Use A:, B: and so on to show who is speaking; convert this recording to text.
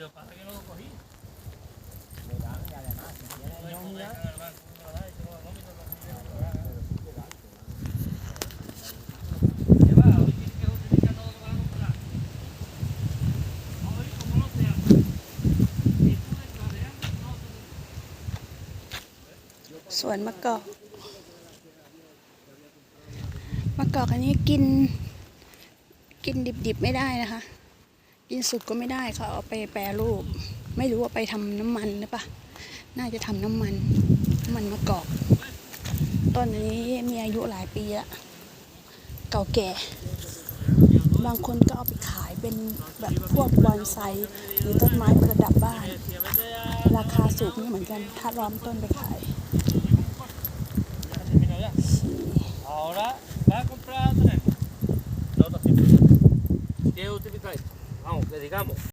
A: lo pasa que no lo cogí.
B: Le dan y además si tiene
A: No hay
B: ñoña,
A: problema, hermano, no lo da, y tengo la nómina, lo cogí, no lo da. ¿Qué va? Hoy tiene que justificar todo lo que va a comprar. Hoy, como no sea, si tú declaras, no te
C: สวนมะกอกมะกอกอันนี้กิน กินดิบๆไม่ได้นะคะ กินสุกก็ไม่ได้เขาเอาไปแปรรูป ไม่รู้ว่าไปทำน้ำมันหรือปะน่าจะทำน้ำมันน้ำมันมะกอกต้นนี้มีอายุหลายปีละเก่าแก่ บางคนก็เอาไปขายเป็นแบบพวกบอนไซหรือต้นไม้ประดับบ้าน ราคาสูงนี่เหมือนกัน ถ้าล้อมต้นไปขาย
A: Ya terminó ya. Ahora va a comprar tres. No, ¿Qué utilidad? Vamos, le digamos.